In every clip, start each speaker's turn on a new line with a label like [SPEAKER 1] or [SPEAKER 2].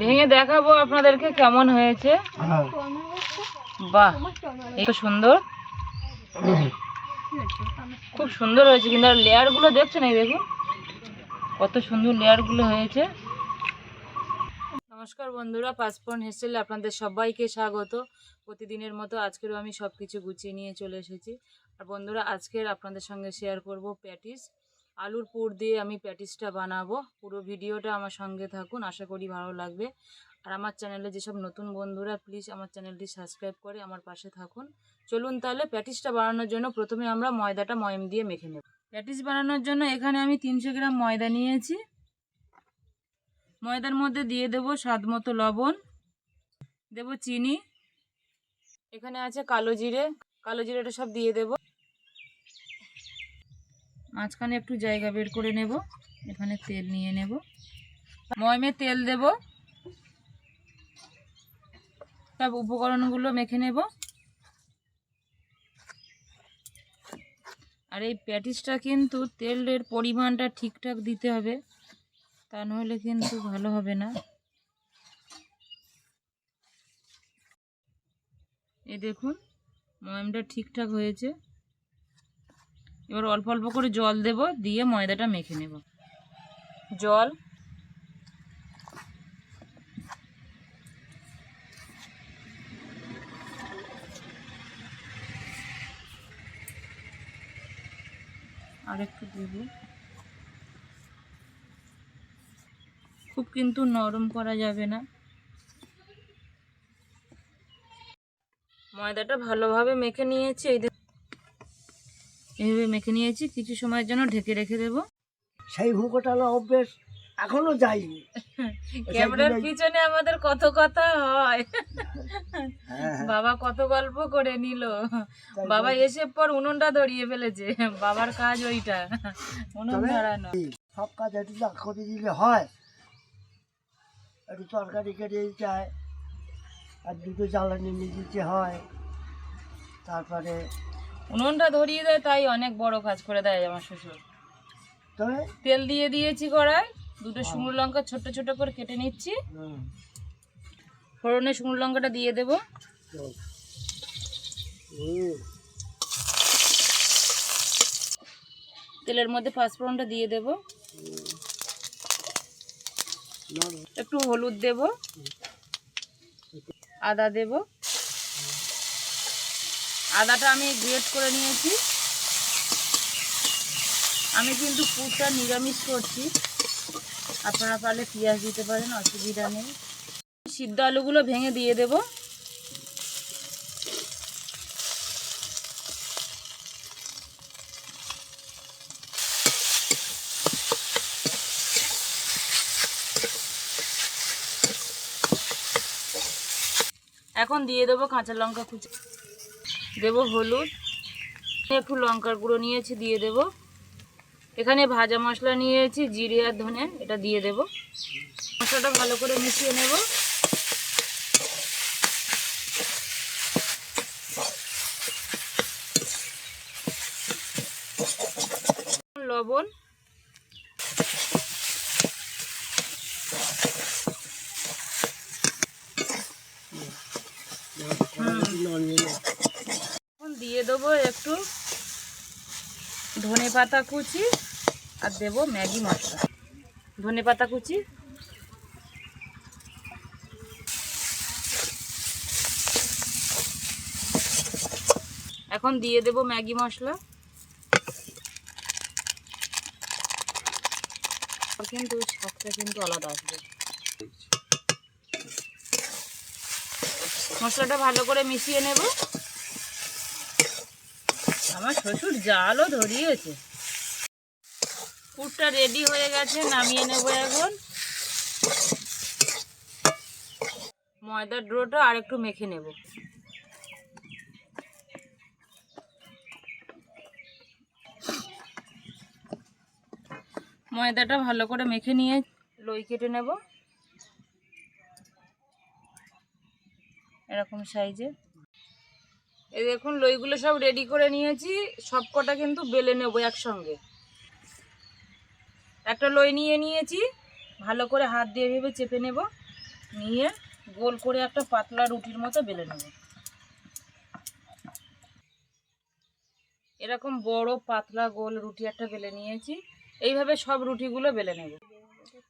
[SPEAKER 1] ভেঙে দেখাবো আপনাদেরকে কেমন হয়েছে।
[SPEAKER 2] হ্যাঁ।
[SPEAKER 1] বাহ এই তো সুন্দর। খুব সুন্দর হয়েছে কিন্তু আর লেয়ারগুলো দেখছেন এই দেখুন? কত সুন্দর লেয়ারগুলো হয়েছে। নমস্কার বন্ধুরা পাসপোর্ট হেসেলে আপনাদের সবাইকে স্বাগত। প্রতিদিনের মতো আজকেরও আমি সব কিছু গুছিয়ে নিয়ে চলে এসেছি। আর বন্ধুরা আজকের আপনাদের সঙ্গে শেয়ার করব প্যাটিস। আলুর পুর দিয়ে আমি প্যাটিসটা বানাবো। পুরো ভিডিওটা আমার সঙ্গে থাকুন, আশা করি ভালো লাগবে। আর আমার চ্যানেলে যেসব নতুন বন্ধুরা প্লিজ আমার চ্যানেলটি সাবস্ক্রাইব করে আমার পাশে থাকুন। চলুন তাহলে প্যাটিসটা বানানোর জন্য প্রথমে আমরা ময়দাটা ময়ম দিয়ে মেখে নেব। প্যাটিস বানানোর জন্য এখানে আমি তিনশো গ্রাম ময়দা নিয়েছি। ময়দার মধ্যে দিয়ে দেব স্বাদ মতো লবণ, দেব চিনি, এখানে আছে কালো জিরে। কালো জিরেটা সব দিয়ে দেব। মাঝখানে একটু জায়গা বের করে নেব। এখানে তেল নিয়ে নেব। ময়মে তেল দেব। সব উপকরণগুলো মেখে নেব। আর এই প্যাটিসটা কিন্তু তেলের পরিমাণটা ঠিকঠাক দিতে হবে। তা নাহলে কিন্তু ভালো হবে না। এই দেখুন, ময়মটা ঠিকঠাক হয়েছে। এবার অল্প অল্প করে জল দেব, দিয়ে ময়দাটা মেখে নেব। জল। আর একটু দেব। খুব কিন্তু নরম করা যাবে না। ময়দাটা ভালোভাবে মেখে নিয়েছি, এই এইভাবে মেখে নিয়েছি কিছু সময়ের জন্য ঢেকে রেখে দেব।
[SPEAKER 2] সেই ভুকোটালো অভ্যেস এখনও যায়নি।
[SPEAKER 1] ক্যামেরার পিছনে আমাদের কত কথা হয়।
[SPEAKER 2] হ্যাঁ
[SPEAKER 1] বাবা কত গল্প করে নিল। বাবা এসে পর উনুনটা ধরিয়ে ফেলেছে। বাবার কাজ ওইটা। উনুন ধরানো।
[SPEAKER 2] সব কাজ একটু করে দিলে হয়। একটু তরকারি কেটে হয়। আর দুটো জ্বালানি নিয়ে দিতে হয়। তারপরে
[SPEAKER 1] উনুনটা ধরিয়ে দেয় তাই অনেক বড় কাজ করে দেয় আমার শ্বশুর।
[SPEAKER 2] তবে
[SPEAKER 1] তেল দিয়ে দিয়েছি কড়াই দুটো শুকনো লঙ্কা ছোট ছোট করে কেটে নিচ্ছি। ফোড়নে শুকনো লঙ্কাটা দিয়ে দেব। তেলের মধ্যে পাঁচফোড়নটা দিয়ে দেব। একটু হলুদ দেব। আদা দেব। আদাটা আমি গ্রেট করে নিয়েছি। আমি কিন্তু পুরটা নিরামিষ করছি। আপনারা পারলে পেঁয়াজ দিতে পারেন, অসুবিধা নেই। সিদ্ধ আলুগুলো ভেঙে দিয়ে দেব। এখন দিয়ে দেবো কাঁচা লঙ্কা কুচি। দেব হলুদ, একটু লঙ্কার গুঁড়ো নিয়েছি, দিয়ে দেব। এখানে ভাজা মশলা নিয়েছি, জিরে আর ধনে, এটা দিয়ে দেব। মশলাটা ভালো করে মিশিয়ে নেব। লবণ
[SPEAKER 2] নাড়িয়ে নাও।
[SPEAKER 1] এখন দিয়ে দেবো একটু ধনে পাতা কুচি আর দেবো ম্যাগি মশলা। ধনে পাতা কুচি। এখন দিয়ে দেবো ম্যাগি মশলা। কিন্তু স্বাদটা কিন্তু আলাদা আসবে। মশলাটা ভালো করে মিশিয়ে নেব। আমার শ্বশুর জালও ধরিয়েছে। পুরটা রেডি হয়ে গেছে, নামিয়ে নেব এখন। ময়দার ডোটা আর একটু মেখে নেব। ময়দাটা ভালো করে মেখে নিয়ে লই কেটে নেব। এরকম সাইজে। এই দেখুন লইগুলো সব রেডি করে নিয়েছি। সব কটা কিন্তু বেলে নেব একসঙ্গে। একটা লই নিয়ে নিয়েছি ভালো করে হাত দিয়ে ভেবে চেপে নেব নিয়ে গোল করে একটা পাতলা রুটির মতো বেলে নেব। এরকম বড় পাতলা গোল রুটি একটা বেলে নিয়েছি। এইভাবে সব রুটিগুলো বেলে নেব।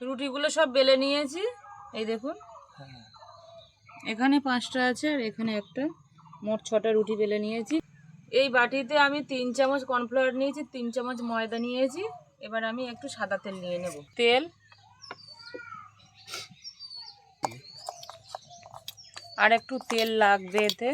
[SPEAKER 1] রুটিগুলো সব বেলে নিয়েছি। এই দেখুন।
[SPEAKER 2] হ্যাঁ।
[SPEAKER 1] এখানে পাঁচটা আছে আর এখানে একটা। মোট ছটা রুটি বেলে নিয়েছি। এই বাটিতে আমি তিন চামচ কর্নফ্লাওয়ার নিয়েছি, তিন চামচ ময়দা নিয়েছি। এবার আমি একটু সাদা তেল নিয়ে নেব। তেল? আর একটু তেল লাগবে এতে।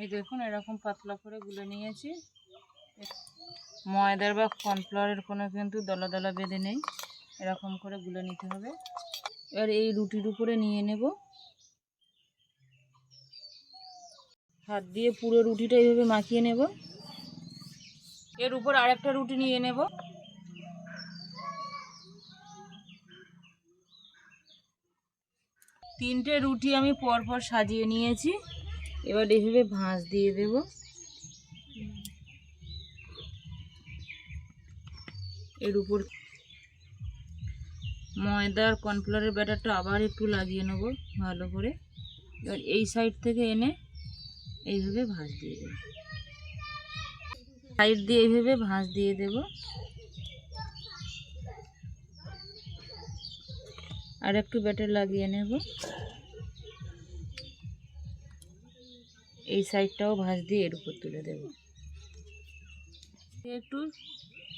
[SPEAKER 1] এই দেখুন, এরকম পাতলা করে গুলে নিয়েছি। ময়দার বা কর্নফ্লাওয়ারের কোনো কিন্তু দলা দলা বেঁধে নেই। এরকম করে গুলে নিতে হবে। এবার এই রুটির উপরে নিয়ে নেব। হাত দিয়ে পুরো রুটিটা এইভাবে মাখিয়ে নেব। এর উপর আরেকটা রুটি নিয়ে নেব। তিনটে রুটি আমি পরপর সাজিয়ে নিয়েছি। এবার এইভাবে ভাঁজ দিয়ে দেব। এর উপর ময়দার কর্নফ্লাওয়ারের ব্যাটারটা আবার একটু লাগিয়ে নেব ভালো করে। এবার এই সাইড থেকে এনে এইভাবে ভাঁজ দিয়ে দেব। সাইড দিয়ে এইভাবে ভাঁজ দিয়ে দেব। আর একটু ব্যাটার লাগিয়ে নেব। এই সাইডটাও ভাঁজ দিয়ে এর উপর তুলে দেব। একটু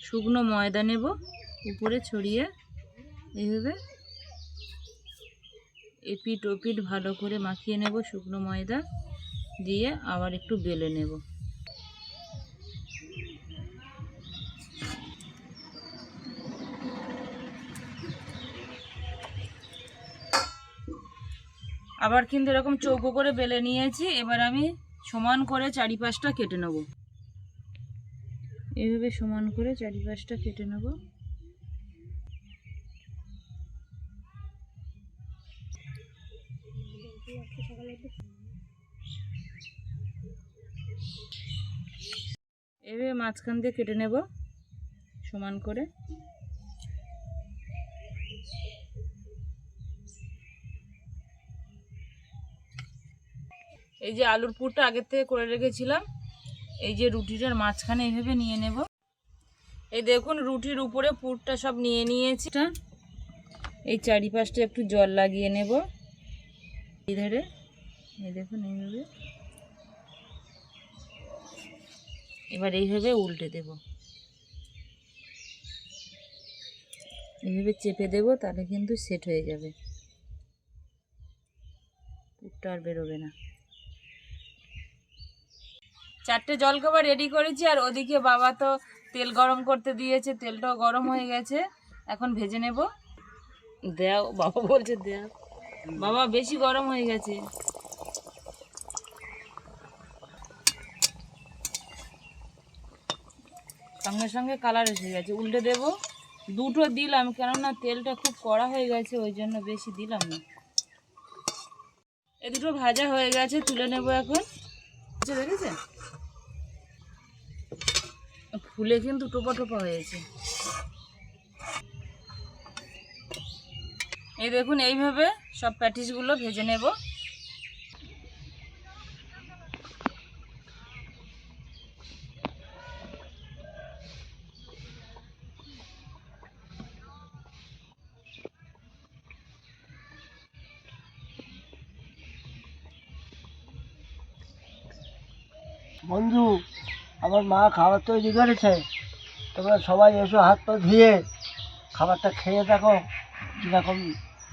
[SPEAKER 1] শুকনো ময়দা নেব, উপরে ছড়িয়ে এইভাবে এপিট ওপিট ভালো করে মাখিয়ে নেব শুকনো ময়দা দিয়ে আবার একটু বেলে নেব। আবার কিন্তু এরকম চৌকো করে বেলে নিয়েছি, এবার আমি সমান করে চারিপাশটা কেটে নেব। এইভাবে সমান করে চারিপাশটা কেটে নেব। এভাবে মাঝখান দিয়ে কেটে নেব, সমান করে। এই যে আলুর পুরটা আগের থেকে করে রেখেছিলাম, এই যে রুটিটার মাঝখানে এইভাবে নিয়ে নেব। এই দেখুন, রুটির উপরে পুরটা সব নিয়ে নিয়েছি। এই চারিপাশটা একটু জল লাগিয়ে নেব। এই এই দেখুন এইভাবে। এবার এইভাবে উল্টে দেব। এইভাবে চেপে দেব, তাহলে কিন্তু সেট হয়ে যাবে। পুরটা আর বেরোবে না। চারটে জলখাবার রেডি করেছি, আর ওদিকে বাবা তো তেল গরম করতে দিয়েছে, তেলটাও গরম হয়ে গেছে। এখন ভেজে নেব। দেও, বাবা বলছে দেও। বাবা বেশি গরম হয়ে গেছে। সঙ্গে সঙ্গে কালার এসে গেছে। উল্টে দেব। দুটো দিলাম কেননা তেলটা খুব কড়া হয়ে গেছে ওই জন্য বেশি দিলাম না। এ দুটো ভাজা হয়ে গেছে তুলে নেব এখন। বুঝতে দেখেছেন ফুলে কিন্তু টোপা টোপা হয়েছে। এই দেখুন এইভাবে সব প্যাটিসগুলো ভেজে নেব।
[SPEAKER 2] বন্ধু আমার মা খাবার তৈরি করেছে। তোমরা সবাই এসো হাত পা ধুয়ে খাবারটা খেয়ে দেখো কীরকম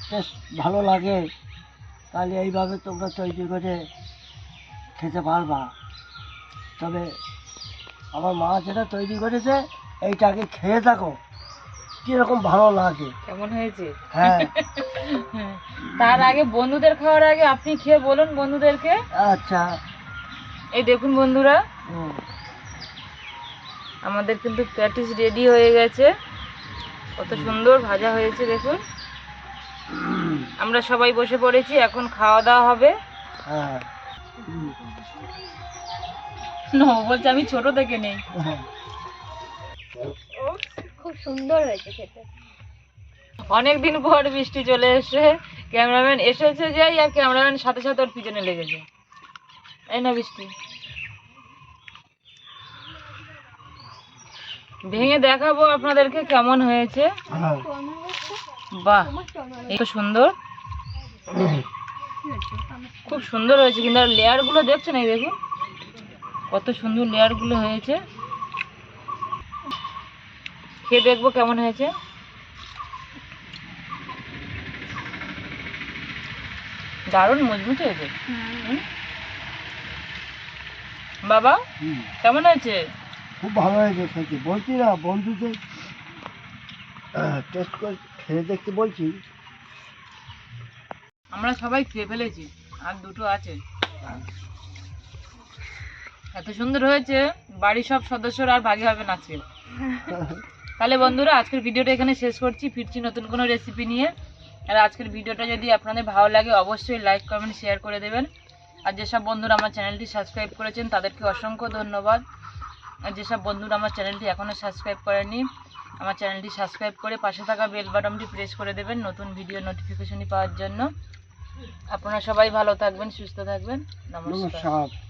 [SPEAKER 2] টেস্ট ভালো লাগে। তাহলে এইভাবে তোমরা তৈরি করে খেতে পারবা। তবে আমার মা যেটা তৈরি করেছে এইটাকে খেয়ে দেখো কীরকম ভালো লাগে।
[SPEAKER 1] কেমন হয়েছে?
[SPEAKER 2] হ্যাঁ।
[SPEAKER 1] তার আগে বন্ধুদের খাওয়ার আগে আপনি খেয়ে বলুন বন্ধুদেরকে।
[SPEAKER 2] আচ্ছা।
[SPEAKER 1] এই দেখুন বন্ধুরা। আমাদের কিন্তু প্যাটিস রেডি হয়ে গেছে। কত সুন্দর ভাজা হয়েছে দেখুন। আমরা সবাই বসে পড়েছি এখন খাওয়া দাওয়া হবে।
[SPEAKER 2] হ্যাঁ।
[SPEAKER 1] না বলছে আমি ছোট থেকে নেই।
[SPEAKER 3] খুব সুন্দর হয়েছে খেতে।
[SPEAKER 1] অনেকদিন পর বৃষ্টি চলে এসে ক্যামেরাম্যান এসেছে যাই আর ক্যামেরাম্যান সাথে সাথে ওর পিছনে লেগেছে। এই বৃষ্টি। ভেঙে দেখাবো আপনাদেরকে কেমন হয়েছে।
[SPEAKER 2] হ্যাঁ
[SPEAKER 1] বাহ এত সুন্দর। খুব সুন্দর হয়েছে, কিন্তু আর লেয়ারগুলো দেখছেন এই দেখুন। কত সুন্দর লেয়ারগুলো হয়েছে। খেয়ে দেখব কেমন হয়েছে। দারুণ মজবুত হয়েছে। হুম? বাবা কেমন হয়েছে
[SPEAKER 2] খুব ভালো হয়েছে খেতে বলছি না বন্ধুদের টেস্ট করে খেয়ে দেখতে বলছি।
[SPEAKER 1] আমরা সবাই খেয়ে ফেলেছি আর দুটো আছে। এত সুন্দর হয়েছে বাড়ির সব সদস্যরা আর ভাগে হবে না আজকে। তাহলে বন্ধুরা আজকের ভিডিওটা এখানে শেষ করছি। ফিরছি নতুন কোনো রেসিপি নিয়ে। আর আজকের ভিডিওটা যদি আপনাদের ভালো লাগে অবশ্যই লাইক কমেন্ট শেয়ার করে দেবেন। আর যেসব বন্ধুরা আমার চ্যানেলটি সাবস্ক্রাইব করেছেন, তাদেরকে অসংখ্য ধন্যবাদ। আর যেসব বন্ধুরা আমার চ্যানেলটি এখনও সাবস্ক্রাইব করেনি আমার চ্যানেলটি সাবস্ক্রাইব করে পাশে থাকা বেল বাটনটি প্রেস করে দেবেন নতুন ভিডিও নোটিফিকেশনই পাওয়ার জন্য। আপনারা সবাই ভালো থাকবেন, সুস্থ থাকবেন।
[SPEAKER 2] নমস্কার।